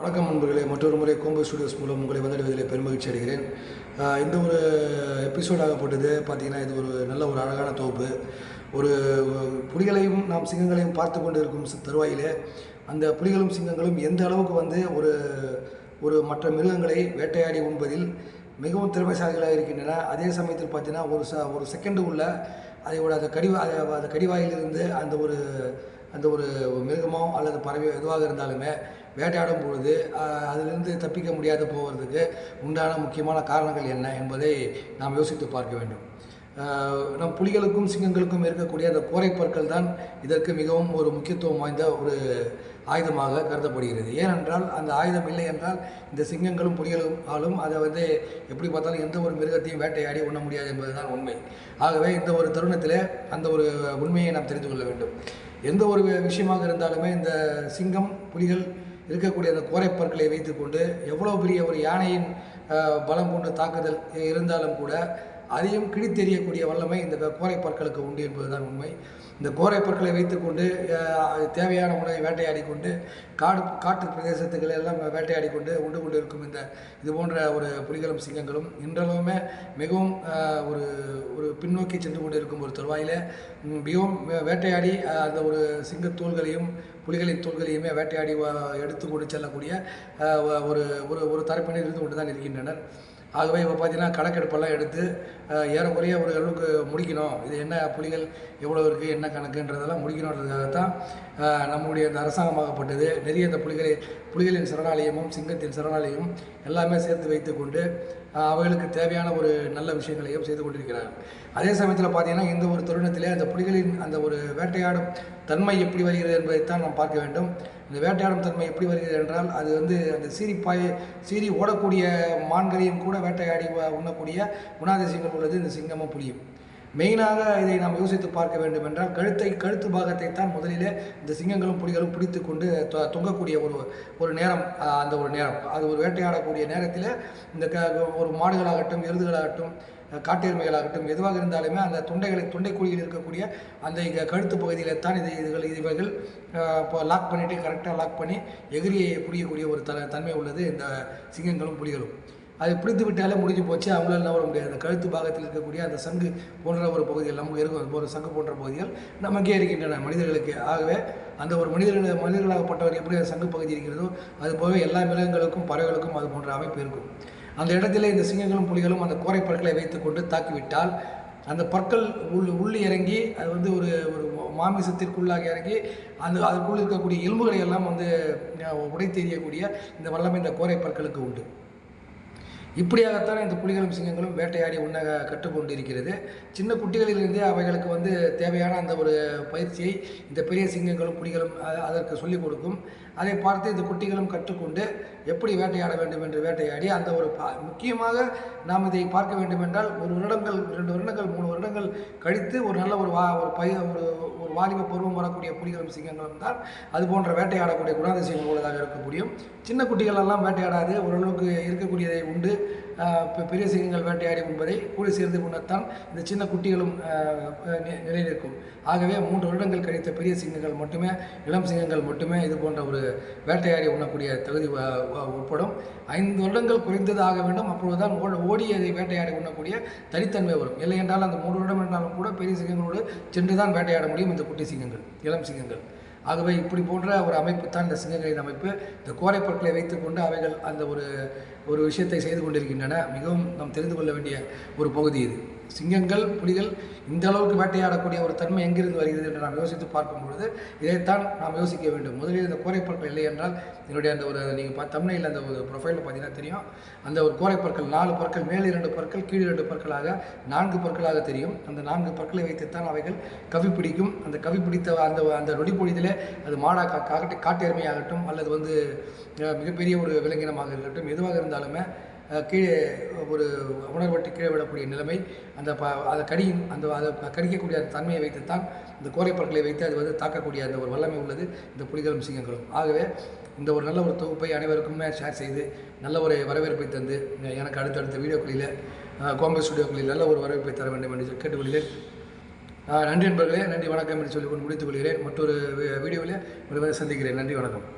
வணக்கம் நண்பர்களே. மற்றொரு முறை கோம்பு ஸ்டுடியோஸ் மூலம் உங்களை வந்தடைவதில் பெருமகிழ்ச்சி அடைகிறேன். இந்த ஒரு எபிசோட் ஆகப்பட்டது பார்த்திங்கன்னா இது ஒரு நல்ல ஒரு அழகான தொகுப்பு ஒரு புலிகளையும் நாம் சிங்கங்களையும் பார்த்து கொண்டு இருக்கும் தருவாயிலே அந்த புலிகளும் சிங்கங்களும் எந்த அளவுக்கு வந்து ஒரு ஒரு மற்ற மிருகங்களை வேட்டையாடி உண்பதில் மிகவும் திறமைசாலிகளாக இருக்கின்றன. அதே சமயத்தில் பார்த்தீங்கன்னா ஒரு ச ஒரு செகண்டுக்குள்ள அதோட அந்த கடிவா அதை அந்த கடிவாயிலிருந்து அந்த ஒரு அந்த ஒரு மிருகமோ அல்லது பறவையோ எதுவாக இருந்தாலுமே வேட்டையாடும் பொழுது அதிலிருந்து தப்பிக்க முடியாது போவதற்கு உண்டான முக்கியமான காரணங்கள் என்ன என்பதை நாம் யோசித்து பார்க்க வேண்டும். நம் புலிகளுக்கும் சிங்கங்களுக்கும் இருக்கக்கூடிய அந்த கோரைப்பற்கள் தான் இதற்கு மிகவும் ஒரு முக்கியத்துவம் வாய்ந்த ஒரு ஆயுதமாக கருதப்படுகிறது. ஏனென்றால் அந்த ஆயுதம் இல்லை என்றால் இந்த சிங்கங்களும் புலிகளும் ஆளும் அதை வந்து எப்படி பார்த்தாலும் எந்த ஒரு மிருகத்தையும் வேட்டையாடி உண்ண முடியாது என்பதுதான் உண்மை. ஆகவே இந்த ஒரு தருணத்தில் அந்த ஒரு உண்மையை நாம் தெரிந்து கொள்ள வேண்டும். எந்த ஒரு விஷயமாக இருந்தாலுமே இந்த சிங்கம் புலிகள் இருக்கக்கூடிய அந்த கோரைப்பற்களை வைத்துக்கொண்டு எவ்வளோ பெரிய ஒரு யானையின் பலம் கொண்டு தாக்குதல் இருந்தாலும் கூட அதையும் கிழித்தெறியக்கூடிய வல்லமை இந்த கோரைப்பற்களுக்கு உண்டு என்பதுதான் உண்மை. இந்த கோரை பற்களை வைத்துக்கொண்டு தேவையான உணவை வேட்டையாடி கொண்டு காடு காட்டு பிரதேசத்துக்களை எல்லாம் வேட்டையாடி கொண்டு உண்டு கொண்டு இருக்கும் இந்த இது போன்ற ஒரு புலிகளும் சிங்கங்களும் இன்றளவுமே மிகவும் ஒரு ஒரு பின்னோக்கி சென்று கொண்டு இருக்கும் ஒரு தருவாயில். மிகவும் வே- வேட்டையாடி அந்த ஒரு சிங்கத் தூள்களையும் புலிகளின் தோள்களையுமே வேட்டையாடி எடுத்து கொண்டு செல்லக்கூடிய ஒரு ஒரு ஒரு தரப்பினர் இருந்து கொண்டு தான் இருக்கின்றனர். ஆகவே இப்போ பார்த்தீங்கன்னா கணக்கெடுப்பெல்லாம் எடுத்து ஏறக்குறைய ஒரு அளவுக்கு முடிக்கணும். இது என்ன புலிகள் எவ்வளோ இருக்குது என்ன கணக்குன்றதெல்லாம் முடிக்கணுன்றதுக்காகத்தான் நம்முடைய இந்த அரசாங்கமாகப்பட்டது நிறைய இந்த புலிகளை புலிகளின் சரணாலயமும் சிங்கத்தின் சரணாலயமும் எல்லாமே சேர்த்து வைத்துக்கொண்டு கொண்டு அவைகளுக்கு தேவையான ஒரு நல்ல விஷயங்களையும் செய்து கொண்டிருக்கிறார்கள். அதே சமயத்தில் பார்த்தீங்கன்னா இந்த ஒரு தருணத்திலே அந்த புலிகளின் அந்த ஒரு வேட்டையாடும் தன்மை எப்படி வருகிறது என்பதைத்தான் நாம் பார்க்க வேண்டும். இந்த வேட்டையாடும் தன்மை எப்படி வருகிறது என்றால் அது வந்து அந்த சீரி பாய் சீரி ஓடக்கூடிய மான்களையும் கூட வேட்டையாடி உண்ணக்கூடிய குணாதிசயங்கள் உள்ளது. இந்த சிங்கமும் புலியும். மெயினாக இதை நாம் யோசித்து பார்க்க வேண்டும் என்றால் கழுத்தை கழுத்து பாகத்தை தான் முதலிலே இந்த சிங்கங்களும் புலிகளும் பிடித்து கொண்டு தொங்கக்கூடிய ஒரு ஒரு நேரம் அந்த ஒரு நேரம். அது ஒரு வேட்டையாடக்கூடிய நேரத்தில் இந்த க ஒரு மாடுகளாகட்டும் எருதுகளாகட்டும் காட்டெருமைகளாகட்டும் எதுவாக இருந்தாலுமே அந்த தொண்டைகளை தொண்டைக்குழியில் இருக்கக்கூடிய அந்த இங்கே கழுத்து பகுதியில் தான் இது இதுகள் இவைகள் இப்போ லாக் பண்ணிவிட்டு கரெக்டாக லாக் பண்ணி எகிரியை புரியக்கூடிய ஒரு த தன்மை உள்ளது இந்த சிங்கங்களும் புலிகளும். அது பிடித்து விட்டாலே முடிஞ்சு போச்சு அவங்களால நவர முடியாது. அந்த கழுத்து பாகத்தில் இருக்கக்கூடிய அந்த சங்கு போன்ற ஒரு பகுதிகள் நமக்கு இருக்கும் ஒரு சங்கு போன்ற பகுதிகள் நமக்கே இருக்கின்றன மனிதர்களுக்கு. ஆகவே அந்த ஒரு மனிதர்கள் மனிதர்களாகப்பட்டவர் எப்படி அந்த சங்கு பகுதி இருக்கிறதோ அது போக எல்லா மிருகங்களுக்கும் பறவைகளுக்கும் அது போன்ற அமைப்பு இருக்கும். அந்த இடத்துல இந்த சிங்கங்களும் புலிகளும் அந்த கோரை பற்களை வைத்துக்கொண்டு தாக்கிவிட்டால் அந்த பற்கள் உள் உள்ளே இறங்கி அது வந்து ஒரு ஒரு மாமிசத்திற்குள்ளாக இறங்கி அந்த அதுக்குள் இருக்கக்கூடிய எலும்புகளை எல்லாம் வந்து உடைத்தெரியக்கூடிய உடைத்தெறியக்கூடிய இந்த வல்லமை இந்த கோரை பற்களுக்கு உண்டு. இப்படியாகத்தான் இந்த புலிகளும் சிங்கங்களும் வேட்டையாடி உண்ண கற்றுக்கொண்டு இருக்கிறது சின்ன குட்டிகளிலிருந்தே அவைகளுக்கு வந்து தேவையான அந்த ஒரு பயிற்சியை இந்த பெரிய சிங்கங்களும் புலிகளும் அதற்கு சொல்லிக் கொடுக்கும். அதை பார்த்து இந்த குட்டிகளும் கற்றுக்கொண்டு எப்படி வேட்டையாட வேண்டும் என்று வேட்டையாடி அந்த ஒரு பா- முக்கியமாக நாம் இதை பார்க்க வேண்டும் என்றால் ஒரு வருடங்கள் ரெண்டு வருடங்கள் மூணு வருடங்கள் கழித்து ஒரு நல்ல ஒரு வா ஒரு பய ஒரு ஒரு வாலிப பருவம் வரக்கூடிய புலிகளும் சிங்கங்களும் தான் அது போன்ற வேட்டையாடக்கூடிய குணாதிசயங்கள் உள்ளதாக இருக்க முடியும். சின்ன குட்டிகளெல்லாம் வேட்டையாடாது ஓரளவுக்கு இருக்கக்கூடியதை உண்டு. பெரிய சிங்கங்கள் வேட்டையாடி உண்பதை கூலி சேர்ந்து உண்ணத்தான் இந்த சின்ன குட்டிகளும் நிலைநிற்கும். ஆகவே மூன்று வருடங்கள் கழித்த பெரிய சிங்கங்கள் மட்டுமே இளம் சிங்கங்கள் மட்டுமே இது போன்ற ஒரு வேட்டையாடி உண்ணக்கூடிய தகுதி வ- உட்படும். ஐந்து வருடங்கள் குறைந்தது ஆக வேண்டும். அப்பொழுதுதான் ஓட ஓடி அதை வேட்டையாடி உண்ணக்கூடிய தனித்தன்மை வரும். இல்லை என்றால் அந்த மூன்று வருடம் என்றாலும் கூட பெரிய சிங்கங்களோடு சென்று தான் வேட்டையாட முடியும் இந்த குட்டி சிங்கங்கள் இளம் சிங்கங்கள். ஆகவே இப்படி போன்ற ஒரு அமைப்பு தான் இந்த சிங்கங்களின் அமைப்பு. இந்த கோரை வைத்துக்கொண்டு அவைகள் அந்த ஒரு ஒரு விஷயத்தை செய்து கொண்டிருக்கின்றன மிகவும் நாம் தெரிந்து கொள்ள வேண்டிய ஒரு பகுதி இது. சிங்கங்கள் புலிகள் இந்த அளவுக்கு வேட்டையாடக்கூடிய ஒரு தன்மை எங்கிருந்து வருகிறது என்று நாம் யோசித்து பார்க்கும் பொழுது இதைத்தான் நாம் யோசிக்க வேண்டும். முதலில் இந்த கோரைப்பற்கள் இல்லை என்றால் என்னுடைய அந்த ஒரு நீங்கள் பா தமிழில் அந்த ஒரு ப்ரொஃபைலில் பார்த்தீங்கன்னா தெரியும். அந்த ஒரு கோரைப்பற்கள் நாலு பற்கள் மேல் இரண்டு பற்கள் கீழ் இரண்டு பற்களாக நான்கு பற்களாக தெரியும். அந்த நான்கு பற்களை வைத்துத்தான் அவைகள் கவி பிடிக்கும். அந்த கவி பிடித்த அந்த அந்த நொடி அது மாடா காட்டு காட்டு எருமையாகட்டும் அல்லது வந்து மிகப்பெரிய ஒரு விலங்கினமாக இருக்கட்டும் எதுவாக இருந்தால் அஹ், கீழே ஒரு உணர்வட்டு கீழே விடக்கூடிய நிலைமை அந்த ப அதை கடியின் அந்த அதை கடிக்கக்கூடிய அந்த தன்மையை வைத்துத்தான் இந்த கோரைப்பற்களை வைத்து அது வந்து தாக்கக்கூடிய அந்த ஒரு வல்லமை உள்ளது இந்த புலிகளும் சிங்கங்களும். ஆகவே இந்த ஒரு நல்ல ஒரு தொகுப்பை அனைவருக்குமே ஷேர் செய்து நல்ல ஒரு வரவேற்பை தந்து எனக்கு அடுத்தடுத்த வீடியோக்களில் கோம்பை ஸ்டுடியோக்களில் நல்ல ஒரு வரவேற்பை தர வேண்டும் என்று கேட்டுக்கொள்கிறேன். நன்றி நண்பர்களே நன்றி வணக்கம் என்று சொல்லிக்கொண்டு முடித்துக் கொள்கிறேன். மற்றொரு வீடியோவில் உங்களை சந்திக்கிறேன். நன்றி வணக்கம்.